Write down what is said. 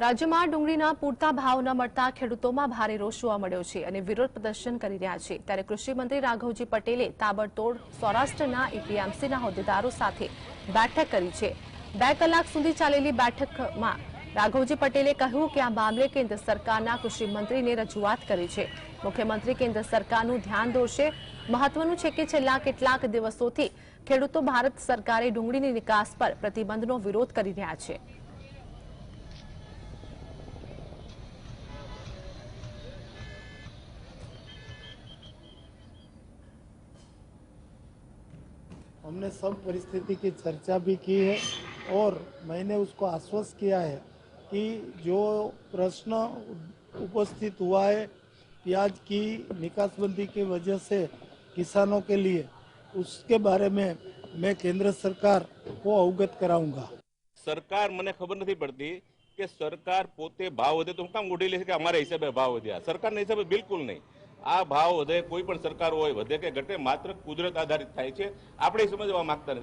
રાજ્યમાં ડુંગળીના પૂરતા ભાવ ન મળતા ખેડૂતોમાં ભારે રોષ જોવા મળ્યો છે અને વિરોધ પ્રદર્શન કરી રહ્યા છે. ત્યારે કૃષિમંત્રી રાઘવજી પટેલે તાબડતોડ સૌરાષ્ટ્રના એપીએમસીના હોદ્દેદારો સાથે બેઠક કરી છે. બે કલાક સુધી ચાલેલી બેઠકમાં રાઘવજી પટેલે કહ્યું કે આ મામલે કેન્દ્ર સરકારના કૃષિમંત્રીને રજૂઆત કરી છે. મુખ્યમંત્રી કેન્દ્ર સરકારનું ધ્યાન દોરશે. મહત્વનું છે કે છેલ્લા કેટલાક દિવસોથી ખેડૂતો ભારત સરકારે ડુંગળીની નિકાસ પર પ્રતિબંધનો વિરોધ કરી રહ્યા છે. हमने सब परिस्थिति की चर्चा भी की है और मैंने उसको आश्वस्त किया है कि जो प्रश्न उपस्थित हुआ है प्याज की निकासबंदी की वजह से किसानों के लिए उसके बारे में मैं केंद्र सरकार को अवगत कराऊंगा સરકાર મને ખબર નથી પડતી કે સરકાર પોતે ભાવ વધે તો હું કામ ઉડી લે છે કે અમારા હિસાબે ભાવ વધ્યા સરકારના હિસાબે બિલકુલ નહીં આ ભાવ વધે, કોઈ પણ સરકાર હોય, વધે કે ઘટે, માત્ર કુદરત આધારિત થાય છે. આપણે સમજવા માંગતા નથી.